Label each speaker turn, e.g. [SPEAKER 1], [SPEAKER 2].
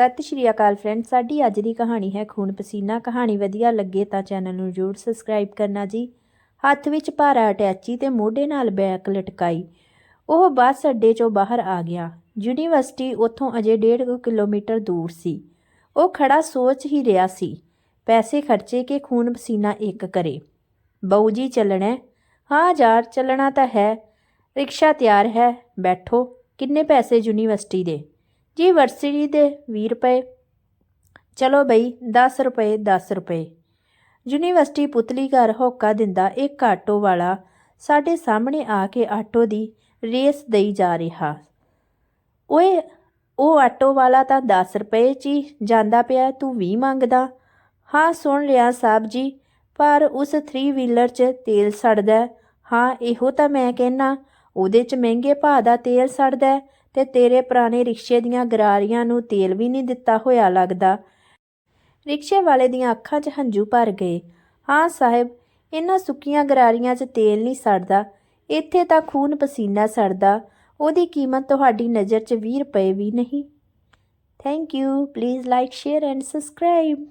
[SPEAKER 1] ਸਤਿ ਸ਼੍ਰੀ ਅਕਾਲ ਫਰੈਂਡ ਸਾਡੀ ਅੱਜ ਦੀ ਕਹਾਣੀ ਹੈ ਖੂਨ ਪਸੀਨਾ। ਕਹਾਣੀ ਵਧੀਆ ਲੱਗੇ ਤਾਂ ਚੈਨਲ ਨੂੰ ਜ਼ਰੂਰ ਸਬਸਕ੍ਰਾਈਬ ਕਰਨਾ ਜੀ। ਹੱਥ ਵਿੱਚ ਭਾਰਾ ਅਟੈਚੀ ਤੇ ਮੋਢੇ ਨਾਲ ਬੈਕ ਲਟਕਾਈ। ਉਹ ਬੱਸ ਅੱਡੇ 'ਚੋਂ ਬਾਹਰ ਆ ਗਿਆ। ਯੂਨੀਵਰਸਿਟੀ ਉੱਥੋਂ ਅਜੇ 1.5 ਕਿਲੋਮੀਟਰ ਦੂਰ ਸੀ। ਉਹ ਖੜਾ ਸੋਚ ਹੀ ਰਿਹਾ ਸੀ, ਪੈਸੇ ਖਰਚੇ ਕੇ ਖੂਨ ਪਸੀਨਾ ਇੱਕ ਕਰੇ। ਬਹੂ ਜੀ ਚੱਲਣਾ ਹਾਂ ਯਾਰ, ਚੱਲਣਾ ਤਾਂ ਹੈ। ਰਿਕਸ਼ਾ ਤਿਆਰ ਹੈ, ਬੈਠੋ। ਕਿੰਨੇ ਪੈਸੇ ਯੂਨੀਵਰਸਿਟੀ ਦੇ? ਜੀ ਯੂਨੀਵਰਸਿਟੀ ਦੇ 20 ਰੁਪਏ? ਚਲੋ ਬਈ 10 ਰੁਪਏ 10 ਰੁਪਏ। ਯੂਨੀਵਰਸਿਟੀ ਪੁਤਲੀ ਘਰ ਹੋਕਾ ਦਿੰਦਾ ਇੱਕ ਆਟੋ ਵਾਲਾ। ਸਾਡੇ ਸਾਹਮਣੇ ਆ ਕੇ ਆਟੋ ਦੀ ਰੇਸ ਦੇਈ ਜਾ ਰਿਹਾ। ਓਏ, ਉਹ ਆਟੋ ਵਾਲਾ ਤਾਂ 10 ਰੁਪਏ 'ਚ ਹੀ ਜਾਂਦਾ ਪਿਆ, ਤੂੰ 20 ਮੰਗਦਾ। ਹਾਂ, ਸੁਣ ਲਿਆ ਸਾਹਿਬ ਜੀ, ਪਰ ਉਸ 3 ਵੀਲਰ 'ਚ ਤੇਲ ਸੜਦਾ। ਹਾਂ, ਇਹੋ ਤਾਂ ਮੈਂ ਕਹਿਣਾ ਉਹਦੇ 'ਚ ਮਹਿੰਗੇ ਭਾਅ ਦਾ ਤੇਲ ਸੜਦਾ ਹੈ ਤੇ ਤੇਰੇ ਪੁਰਾਣੇ ਰਿਕਸ਼ੇ ਦੀਆਂ ਗਰਾਰੀਆਂ ਨੂੰ ਤੇਲ ਵੀ ਨਹੀਂ ਦਿੱਤਾ ਹੋਇਆ ਲੱਗਦਾ। ਰਿਕਸ਼ੇ ਵਾਲੇ ਦੀਆਂ ਅੱਖਾਂ 'ਚ ਹੰਝੂ ਭਰ ਗਏ। ਹਾਂ ਸਾਹਿਬ, ਇਹਨਾਂ ਸੁੱਕੀਆਂ ਗਰਾਰੀਆਂ 'ਚ ਤੇਲ ਨਹੀਂ ਸੜਦਾ। ਇੱਥੇ ਤਾਂ ਖੂਨ ਪਸੀਨਾ ਸੜਦਾ। ਉਹਦੀ ਕੀਮਤ ਤੁਹਾਡੀ ਨਜ਼ਰ 'ਚ 20 ਰੁਪਏ ਵੀ ਨਹੀਂ। Thank you please like share and subscribe